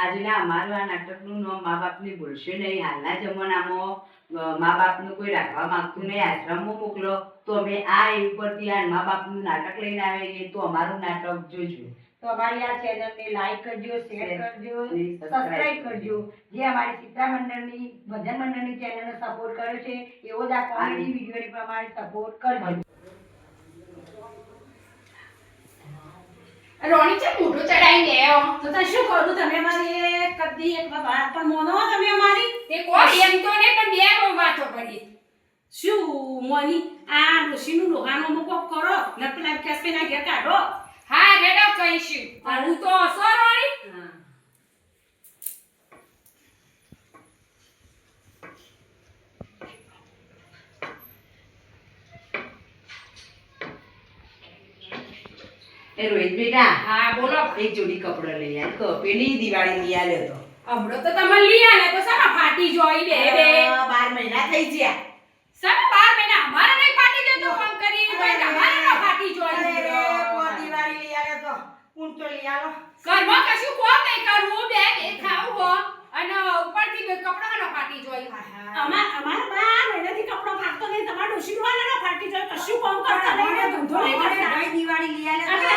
આજના અમારું આ નાટકનું નામ મા બાપની ભૂલશે નહીં. હાલના જમાનામાં મા બાપનું કોઈ રાખવા માંગતું નહીં. આશ્રમમાં મોકલો. તો અમે આ ઉપરથી આ મા બાપનું નાટક લઈને આવીએ તો અમારું નાટક જોજો. તો અમારી આ ચેનલને લાઈક કરજો શેર કરજો સબસ્ક્રાઇબ કરજો. જે અમારી સીતા મંડળની ભજન મંડળની ચેનલનો સપોર્ટ કર્યો છે એવો જ આ કોમેડી વિડીયોની પ્રમાણે સપોર્ટ કરજો. રોણી છે મોઢું ચડાઈ લે તો તો શું કરું? તમે મારી કદી એક વાત. પણ મોનો તમે અમારી? તે કોઈ એમ તો ને પણ બે વાતો કરી. શું મોની? આ ઋષિનું લોહાનો મુકો કરો. ને પેલા કેસપીના ઘેર કાઢો. હા રેડો કહીશું. હું. તો હસો રોણી. એ રોહિત બેટા હા બોલો. એક જોડી કપડાં લઈ આવ તો પેલી દિવાળી લઈ આવ્યો તો. હમણાં તો તમે લઈ આલે તો સામા ફાટી જોઈ બે બે આ બાર મહિના થઈ ગયા. સામા બાર મહિના? અમારે નહીં ફાટી જતો ફોન કરી. તો અમારે ન ફાટી જોઈ દિવાળી લઈ આવ્યો તો. ઊંટ તો લઈ આવો ઘરમાં કશું કો નહીં કરવું બે એ ખાવું હો. અને ઉપરથી કપડાં ન ફાટી જોઈ. અમાર અમાર બાર મહિનાથી કપડો ફાટતો નહીં તમારો ઋષિનું વાલે ના ફાટી જાય કશું કામ કરતા નહીં ને ધંધો નહીં કરતા. દિવાળી લઈ અને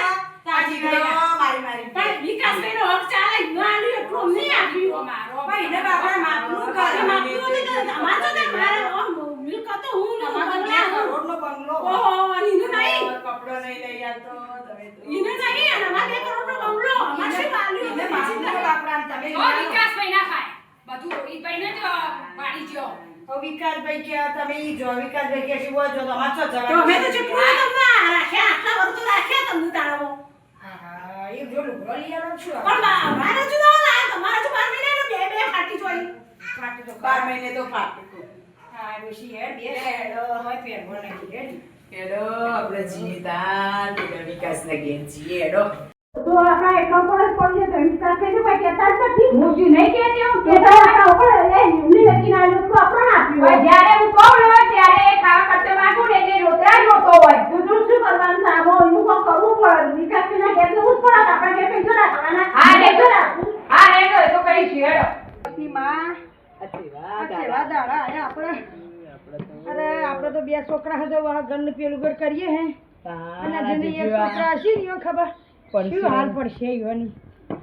તાજી ગયો. મારી મારી પણ વિકાસભાઈનો હક ચાલે ન આલ્યું એટલું અમને આપ્યું અમારો ભાઈ ને બાપા માપનું કરે માપતું નથી તો અમારે તો ને મારે આમ મિલકતો હું ને બંગલા હું. બંગલો. ઓહો, અને નહીં. કપડો નહીં લઈ આવતો તમે તો. એનું નહીં અને અમારે બે કરોડનો બંગલો. અમારે શું આલ્યું? એને માપનું બાપરાને તમે લઈ વિકાસભાઈ ના ખાય. બધું રોહિતભાઈ ને જ પાડી તો વિકાસભાઈ કે તમે ઈ જો વિકાસભાઈ કે શું બોલો છો તમારે શું તો અમે તો જે પૂરા તમને રાખ્યા. આટલા વર્ષ તો રાખ્યા તમને તાળાઓ હા, હા, એ જો લુગડો લઈ છો. પણ અમારે જુદા તમારા બે બે ફાટી જોઈ ફાટી તો બાર. મહિને તો ફાટતું હા, ડોશી હેડ, બે હેડો, હવે પહેરવો નથી, હેડ. હેડો આપણે જીતા પેલા વિકાસના ઘેર જીએ હેડો. તો આપણા એકાઉન્ટ પર જ પડી વિકાસ કઈ ભાઈ કહેતા જ નથી. હું શું નહીં કહેતી હું કહેતા આપણા ઉપર એ એમની લખીને આલ્યું તો આપણને આપ્યું જ્યારે હું કહું ને ત્યારે એ ખાવા કરતે માંગુ ને એટલે રોતરા જ રોતો હોય તું તું શું કરવાનું છે આમાં એનું કોઈ કરવું પડે વિકાસ ના ઘેર જવું જ પડે આપણે ઘેર પૈસા રાખવાના હા દેખો રાખવું હા રેડો એ તો કઈ છે હેડો પછી માં, આ કેવા દાડા આયા આપણે? અરે આપણે તો બે છોકરા હતા વાહ ઘરનું પેલું ઘર કરીએ હે અને જેને એક છોકરા હશે ને ઈયો ખબર શું હાલ પડશે ઈયોની?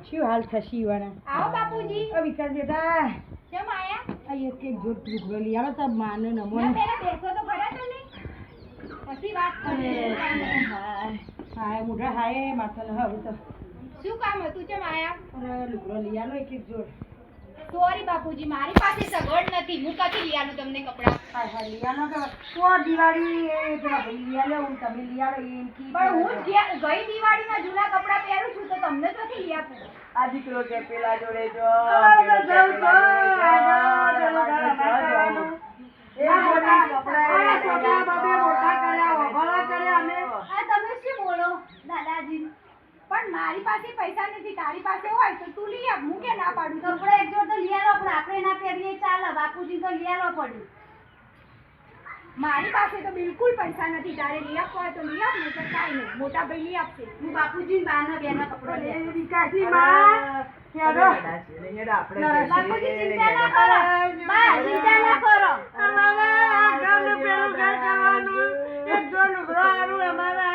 શું હાલ થશે ઈયોના? આવો બાપુજી. ઓ વિકાસ બેટા કેમ આયા? આ એક એક લુગડો લઈ આવો તો માને નમો ના. ને. પેલા બેસો તો ખરા તમે પછી વાત કરીએ. હાય હાય મોઢા હાય માથાને હવે તો. શું કામ હતું? કેમ આયા? અરે લુગડો લઈ આલો એક એક જોડ સોરી બાપુજી મારી પાસે સગવડ નથી. હું કથી લઈ આલું તમને કપડાં? લઈ આવો કે તો દિવાળી એ પેલા ભાઈ લઈ આલો હું તમે લઈ આલો એમ કી પણ હું ગઈ દિવાળીના જૂના કપડાં પહેરું છું તો તમને નથી લઈ આપું? આ દીકરો કે પેલા જોડે જો તો. તમે શું બોલો દાદાજી? પણ મારી પાસે પૈસા નથી તારી પાસે હોય તો તું લઈ આવ હું કે ના પાડું કપડો એક જોડ તો લઈ આવો પણ આપણે ના પહેરીએ ચાલે બાપુજી તો લઈ આવો પડ્યું મારી પાસે તો બિલકુલ પૈસા નથી તારે લઈ આપવા હોય તો લઈ આવ નહીં તો કાંઈ નહીં મોટા ભાઈ લઈ આપશે હું બાપુજી બાના બેના કપડો લઈ વિકાસની માં, બાપુજી ચિંતા ના કરો બા ચિંતા ના કરો અમારે આ ઘરનું પેલું ઘર કરવાનું. એક આ મારા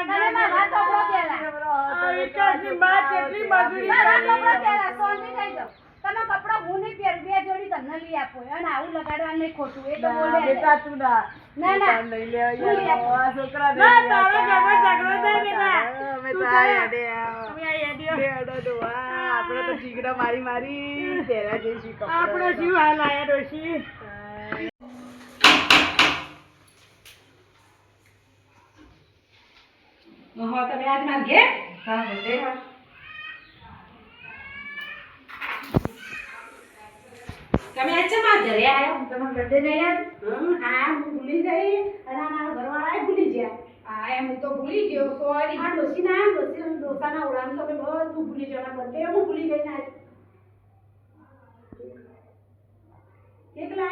કપડો પહેલા આ વિકાસની માં કેટલી તમે કપડા હું નહીં પહેરું બે જોડી તમને લઈ આપો અને આવું લગાડવાનું નહીં ખોટું એ તો બોલે બેટા તું ના. ના ના લઈ લેવા હું લઈ આપું. ના, તારો ઘરમાં ઝઘડો થાય બેટા. અમે તો આ હેડે અમે આ હેડ્યો. હેડો તો આપણે તો ચીકડા મારી મારી પહેરા જઈશું કપડાં. આપણો શું હાલ આયા ડોશી હા તમે આજમાં ઘેર. તમે અચ્છા ઘરે હું તમે બધે નહીં હમ, હા હું ભૂલી જઈ અને આ મારા ઘરવાળા ભૂલી ગયા હા એમ હું તો ભૂલી ગયો સોરી આ ડોસીના ડોસી ડોસાના તો તમે બધું ભૂલી જવાના બધે હું ભૂલી ગઈ ને આજ એકલા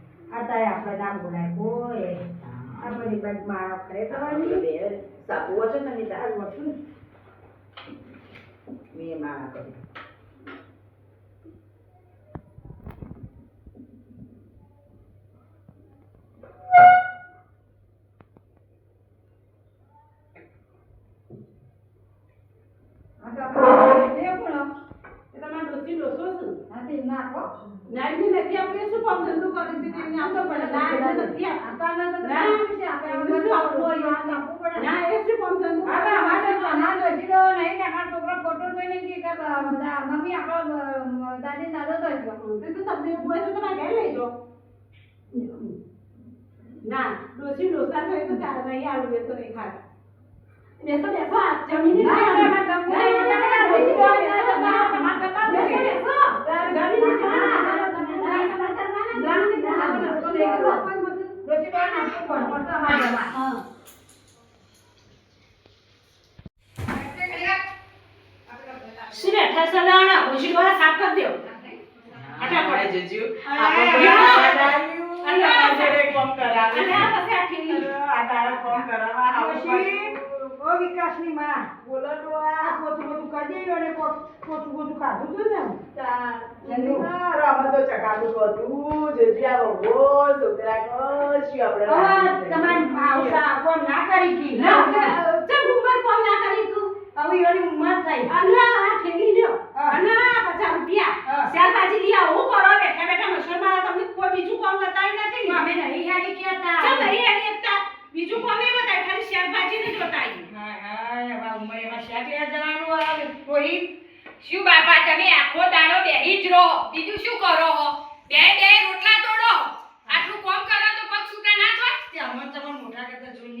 આ તારે આપણે નામ બોલાય કોઈ આ બધી બાજુ મારા ખરે કરવાની બે સાબુ હતો ને મેં તાર તારું ના. છે, આપણે બધું બધું આપવું આપવું આપવું પડે. ના એ શું કામ ધંધો હા, અમારે તો અમારે નહીં ને અમારો છોકરો ખોટો જોઈને કે બધા મમ્મી આપણો દાદી દાદો તો જ એ તો તમને એવું તો તમારે ઘેર લઈ જાઓ ના ડોસી તો ચાલે નહીં આવું તો નહીં ના, ખાઓ. ના, ના, તમે- ના, ના, ના, ડોસી તો બેસો, ના, તમારે કરતા બેસો, બેસો. જમીને ખાઓ. ડોશી બહુ નાસ્તો લઈ ગયો. ડોશી બહુ નાસ્તો પણ પડતો અમારે જમા. શું બેઠા છો લાવણા? ડોસી ડોળા સાફ કરી દ્યો. આપણે જજુ આપણે. જોડે કોમ કરાવે અને આ પછી આ ઠીંગી. આ તારા કોમ કરાવવા આવશે ઓ વિકાસની માં બોલો તો આ કોતું કોતું કાઢી અને કોતું કોતું કાઢું ખાધું ને ને જલ્દી. રમતો ચકાડું હતું બહુ છોકરા કશું આપણે તમારી ભાવસા કોમ ના કરી કી. ના, ચમ ઉંમર કોમ ના કરી તું? હવે એની ઉંમર થઈ. અને આ ઠેંગી લ્યો. અને પચાસ રૂપિયા. શાકભાજી લઈ હું કરો બેઠા બેઠા મશરૂમ તમને કોઈ બીજું કામ બતાવી નથી અમે નહીં હેડી. ચમ નહીં એની એકતા? બીજું કામ એ ખાલી શાકભાજી ને જ બતાવ્યું. હાય, હાય, હવે ઉંમર એમાં શાક લેવા જવાનું આવે. રોહિત, શું બાપા, તમે આખો દાડો બેહી જ રહો. બીજું શું કરો હો? બે બે રોટલા તોડો. આટલું કોમ કરો તો પગ છૂટા ના થાય? તે અમર તમાર મોટા કરતા જોઈ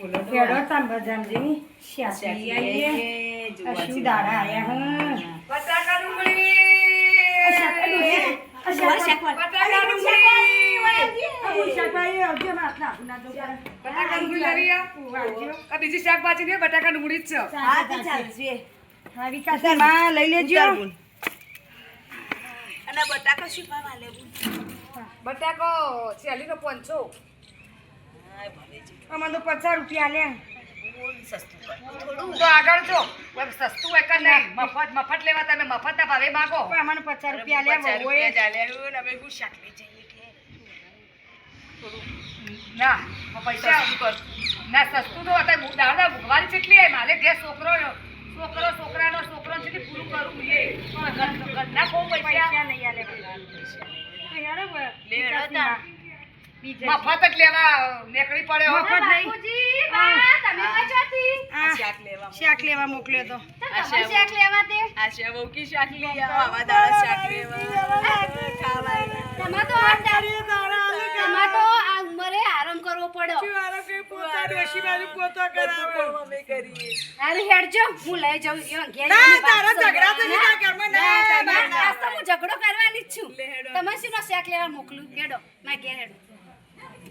ખેડો તાન બજારજી શાક શાક લઈ લઈ આવીએ. આવીએ, આ જોવા શું જેવું. દાડા આયા હં. બટાકા બટાકા ને. બટાકા ડુંગળી લઈ આ. આવજો. આ બીજી શાકભાજી નહીં બટાકા ડુંગળી જ છે. વિકાસની માં લઈ લેજો. બટાકો છેલ્લીનો પંચો અમારે તો પચાસ રૂપિયા લે. તો આગળ જો. સસ્તું હોય કે મફત મફત લેવા તમે મફતના ભાવે માગો. પણ અમને પચાસ રૂપિયા લે પચાસ બહુ એ. રૂપિયા ચાલ્યા ને અમે હું શાક જઈએ કે? ના પૈસા ના સસ્તું તો અત્યારે ભૂખવાની કેટલી આવી મારે ઘેર છોકરો છોકરો છોકરાનો છોકરો જેટલી પૂરું કરવું એ. ઘરના બહુ પૈસા. નહીં આલે. મફત જ લેવા નીકળી પડે મફત નહીં. તમે વચોથી શાક લેવા શાક લેવા મોકલ્યો તો. શાક લેવા તે આ છે બહુ શાક લઈ આવા દાડા શાક લેવા. ખાવા તમાર તો આ તમાર તો આ ઉંમરે આરામ કરવો પડ્યો. અમે કરીએ. અરે હેડજો હું લઈ જાઉં એવા ઘેર ના, જઈને ઝઘડા તો નહીં ઘરમાં. ના, ના, ના, ના. આજ તો હું ઝઘડો કરવાની જ છું તમે શું શાક લેવા મોકલું? કેડો ના ઘેર હેડો.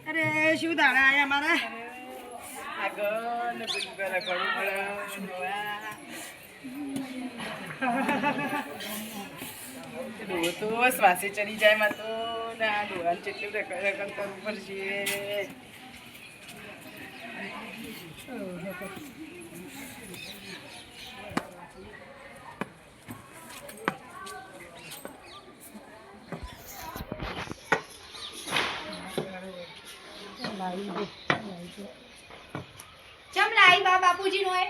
અરે, શું દાડા આયા મારા? આગળ ને પેલું તો શ્વાસે ચડી જાય માં તો. ના, ડોહાને જેટલું રકમ રકમ કરવું પડશે. ચમ લાઈ બા બાપુજી નો એ?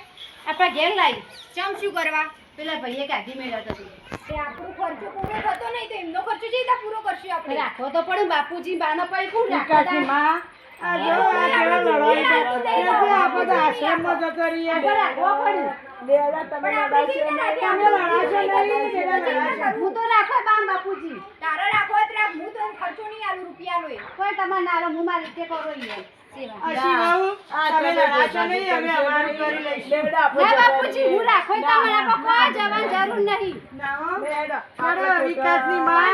આપણા ઘેર લાઈ. ચમ શું કરવા? પેલા ભાઈએ કાઢી મેળવતો હતો તે. આપણો ખર્ચો પૂરો થતો નહીં તો એમનો ખર્ચો જઈ પૂરો કરશું આપણે? રાખવો તો પડે બાપુજી બાનો પૈ કોણ વિકાસની માં આ જો આ કેવા લડાઈ થાય. એ જો આપણે તો આશ્રમમાં જતો રહીએ. પણ આપણે ચિંતા રાખીએ. તમે લડાશો નહીં, હું તો રાખો બામ બાપુજી તારે રાખો હોય હું તો ખર્ચો નહીં આલું રૂપિયાનો કોઈ તમારે ના આલો, હું મારી રીતે કરો ઈ એમ. સેવા. આ શિવાવું, તમે લડાશો નહીં, અમે અમારું કરી લઈશું. ના બાપુજી હું રાખો હોય તો અમારા પર કોઈ જવાની જરૂર નહીં ના હો. ચાલો, વિકાસની પણ માં.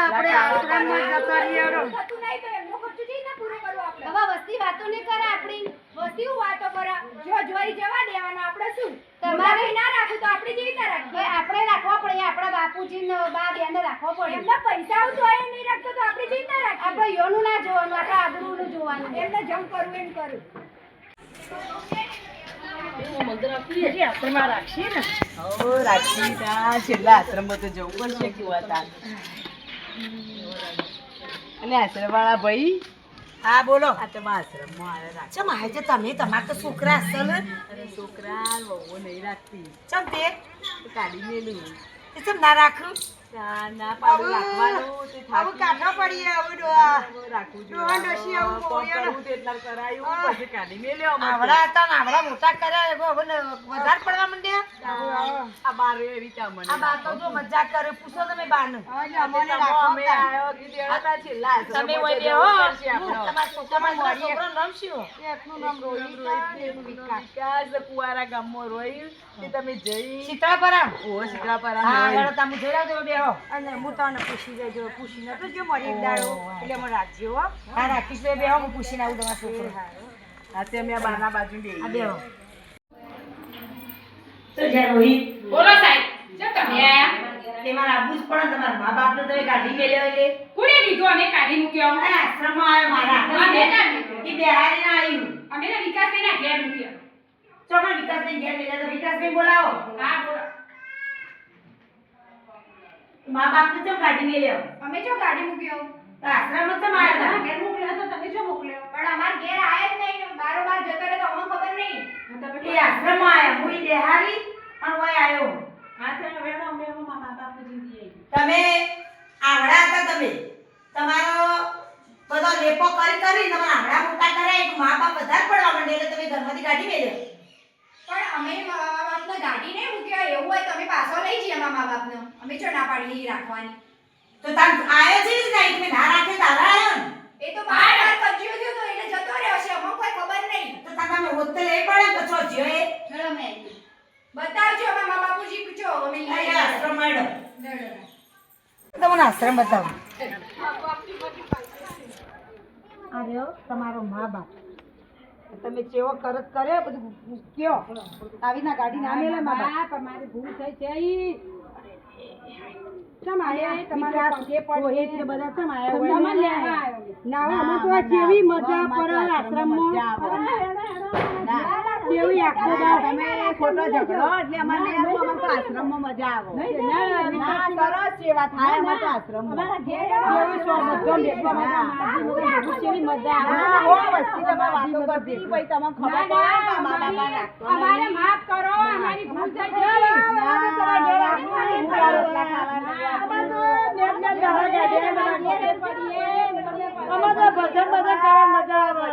આપણે આશ્રમમાં જતા રહીએ, હવે વસ્તી વાતો નહીં કરે આપણી. વસ્તી હું વાતો કરે. જો જોઈ જવા દેવાનો આપણે શું? તમારે ના રાખવું તો આપણે જેવી રીતે રાખીએ આપણે રાખવા પડે આપણા બાપુજી ને બા બેને રાખવા પડે. એમના પૈસા તો એ નહીં રાખતો તો આપણે જેવી રીતે રાખીએ. આપણે યોનું ના જોવાનું આપણે આબરૂનું જોવાનું. એમને જમ કરવું એમ કરું. અને આશ્રમ રાખીએ ને. હો રાખી તા. છેલ્લા આશ્રમમાં તો જવું પડશે અને આશ્રમવાળા ભાઈ હા બોલો. આ તમે આશ્રમમાં આવ્યા રાખ. ચમ આજે તમે તમારા તો છોકરા અસલ છોકરા વહુ નહીં રાખતી. ચમ તે? તો કાઢી મેલું. તે ચમ ના રાખું? ના ના પાડું રાખવાનું તે થાકી મોટા કર્યા વધારે પડવા માંડ્યા. આ બાર એવી આ બા તો જો મજાક કરે પૂછો તમે બાનું આયો. હો. તમારા છોકરા એકનું નામ રોહિત વિકાસ. કુવારા ગામમાં જઈ. સીતાપરા? ઓ સીતાપરા હા તમે જોઈ આવજો બેહો અને હું તને પૂછી લેજો પૂછીને તો જો મારી દાડો. એટલે મને રાખજો હો હા. રાખીશ. બે બેહો હું પૂછીને આવું તમારા છોકરો. હા તે અમે આ બાના બાજુ બેહી બેહો. તો જ્યાં રોહિત. બોલો સાહેબ જો તમે આયા. તેમાં આવવું જ પડે ને તમારા મા બાપને તમે કાઢી મેલ્યો એટલે કોને કીધું અમે કાઢી મૂક્યો? આ આશ્રમમાં આવ્યો મારા અમે કાઢી એ બિહારી ના આવ્યું અમે તો વિકાસભાઈ ના ઘેર મૂક્યો. ચોકન વિકાસભાઈ ઘેર મેલ્યા તો વિકાસભાઈ બોલાવો. હા બોલો. મા બાપને ચમ કાઢી મેલ્યો? અમે જો ગાડી મૂક્યો? આશ્રમમાં ચમ આવ્યા ઘેર મોકલ્યો તો તમે શું મોકલ્યો. પણ અમાર ઘેર આયા જ નહીં બારોબાર જતો રહે તો અમને ખબર નહીં. એ આશ્રમમાં આવ્યા હું ઈ બિહારી અને ઓય આવ્યો તમે આવડા હતા તમે. તમારો બધો લેપો કરી કરી તમારા આવડા મોટા કર્યા એક મા બાપ વધારે પડવા માંડે એટલે તમે ઘરમાંથી કાઢી મેલ્યો પણ અમે મા બાપને ગાડી નહીં મૂક્યો એવું હોય તમે પાછો લઈ જઈએ અમારા મા બાપને. અમે ચો ના પાડી રાખવાની. તો તાર આયો છે ને નાઈટ મે ના રાખે તારા આયો ને. એ તો બાર બાર કજ્યો થયો તો એટલે જતો રહ્યો છે અમને કોઈ ખબર નહીં. તો તાર તમે હોતે લઈ પડે તો છો જ્યો એ ચલો મે બતાવજો અમારા મા બાપુજી પૂછો અમે લઈ આશ્રમ માંડો તમને આશ્રમ બતાવો. આ રહ્યો તમારો મા બાપ. તમે ચેવો કરત કર્યો બધું કયો? આવી ના ગાડી ના મેલે મા બાપ. મારી ભૂલ થઈ છે ચમ આયા તમારા પગે પડે બધા ચમ આયા તમને હોય? લેવા આવ્યો. ના અમે તો જેવી મજા પડે આશ્રમમાં. જેવી આખો દાડો તમે ખોટો ઝઘડો એટલે અમારે નહીં અમારે તો આશ્રમમાં મજા આવે ના કરો સેવા થાય અમારે તો આશ્રમમાં જેવી સો બધો ભેગો મજા આવે બહુ વસ્તી તમે વાતો કરતી તમને ખબર પડે કે બાપા અમારે માફ કરો અમારી ભૂલ થઈ ગઈ ના, અમારે અમારે તો ભજન ભજન કરવા મજા આવે.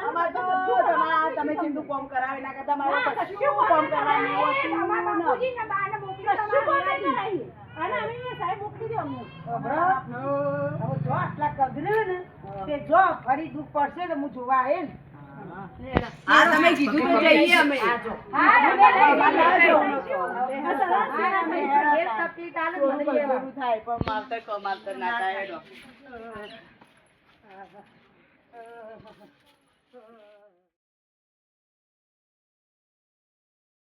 અમારે તો તમારા- તમે કોમ કરાવે ના કરતા કશું કોમ હા તમે કીધું તો જઈએ અમે. થાય